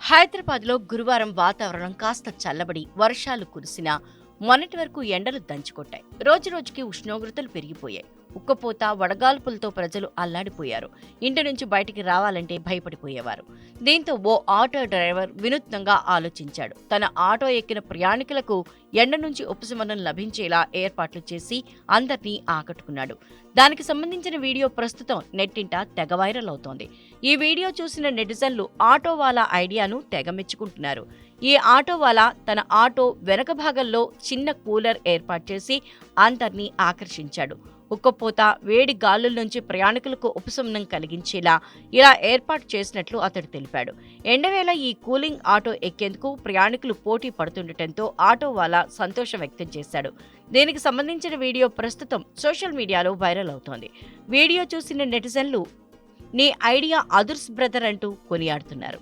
హైదరాబాద్లో గురువారం వాతావరణం కాస్త చల్లబడి వర్షాలు కురిసినా మొన్నటి వరకు ఎండలు దంచుకొట్టాయి. రోజు రోజుకి ఉష్ణోగ్రతలు పెరిగిపోయాయి. ఉక్కపోత వడగాల్పులతో ప్రజలు అల్లాడిపోయారు. ఇంటి నుంచి బయటికి రావాలంటే భయపడిపోయేవారు. దీంతో ఓ ఆటో డ్రైవర్ వినూత్నంగా ఆలోచించాడు. తన ఆటో ఎక్కిన ప్రయాణికులకు ఎండ నుంచి ఉపశమనం లభించేలా ఏర్పాట్లు చేసి అందరినీ ఆకట్టుకున్నాడు. దానికి సంబంధించిన వీడియో ప్రస్తుతం నెట్టింట తెగ వైరల్ అవుతోంది. ఈ వీడియో చూసిన నెటిజన్లు ఆటో వాళ్ళ ఐడియాను తెగ మెచ్చుకుంటున్నారు. ఈ ఆటో వాలా తన ఆటో వెనక భాగంలో చిన్న కూలర్ ఏర్పాటు చేసి అందరినీ ఆకర్షించాడు. ఉక్కపోత వేడి గాలుల నుంచి ప్రయాణికులకు ఉపశమనం కలిగించేలా ఇలా ఏర్పాటు చేసినట్లు అతడు తెలిపాడు. ఎండవేళ ఈ కూలింగ్ ఆటో ఎక్కేందుకు ప్రయాణికులు పోటీ పడుతుండటంతో ఆటో వాలా సంతోషం వ్యక్తం చేశాడు. దీనికి సంబంధించిన వీడియో ప్రస్తుతం సోషల్ మీడియాలో వైరల్ అవుతోంది. వీడియో చూసిన నెటిజన్లు నీ ఐడియా అదుర్స్ బ్రదర్ అంటూ కొనియాడుతున్నారు.